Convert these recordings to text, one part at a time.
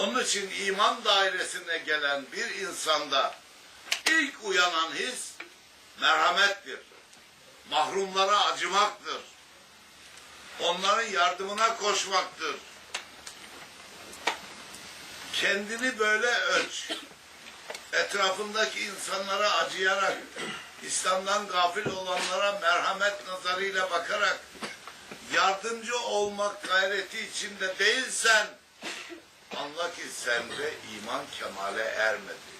Onun için iman dairesine gelen bir insanda ilk uyanan his merhamettir. Mahrumlara acımaktır. Onların yardımına koşmaktır. Kendini böyle ölç. Etrafındaki insanlara acıyarak, İslam'dan gafil olanlara merhamet nazarıyla bakarak yardımcı olmak gayreti içinde değilsen anla ki sende iman kemale ermedi.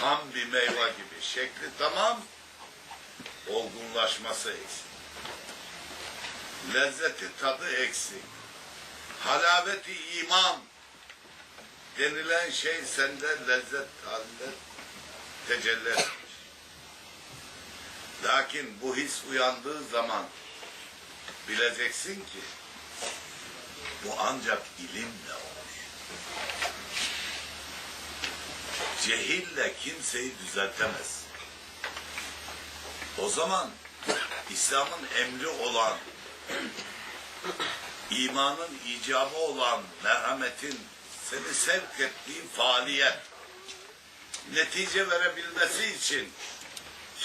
Ham bir meyve gibi şekli tamam, olgunlaşması eksik. Lezzeti tadı eksik. Halaveti iman denilen şey sende lezzet halinde tecelli etmiş. Lakin bu his uyandığı zaman bileceksin ki bu ancak ilimle olur. Cehille kimseyi düzeltemez. O zaman İslam'ın emri olan, imanın icabı olan merhametin seni sevk ettiği faaliyet netice verebilmesi için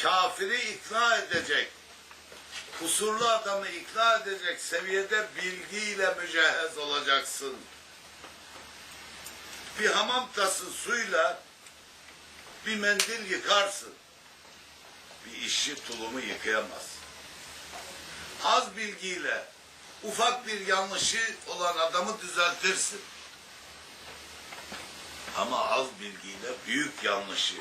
kafiri ikna edecek, kusurlu adamı ikna edecek seviyede bilgiyle mücehhez olacaksın. Bir hamam tası suyla bir mendil yıkarsın. Bir işçi tulumu yıkayamaz. Az bilgiyle ufak bir yanlışı olan adamı düzeltirsin. Ama az bilgiyle büyük yanlışı,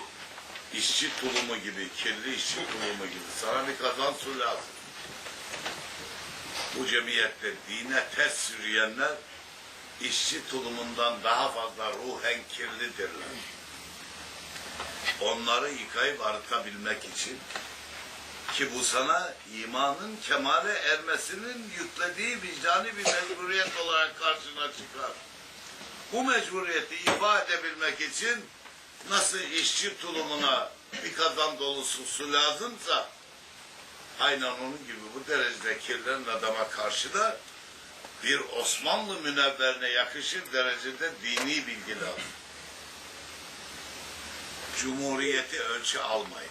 işçi tulumu gibi, kirli işçi tulumu gibi sana bir kazan su lazım. Bu cemiyette dine ters yürüyenler işçi tulumundan daha fazla ruhen kirlidirler. Onları yıkayıp arıtabilmek için ki bu sana imanın kemale ermesinin yüklediği vicdani bir mecburiyet olarak karşına çıkar. Bu mecburiyeti ifa edebilmek için nasıl işçi tulumuna bir kazan dolusu su lazımsa aynen onun gibi bu derecede kirlenen adama karşı da bir Osmanlı münevverine yakışır derecede dini bilgi lazım. Cumhuriyeti ölçü almayın.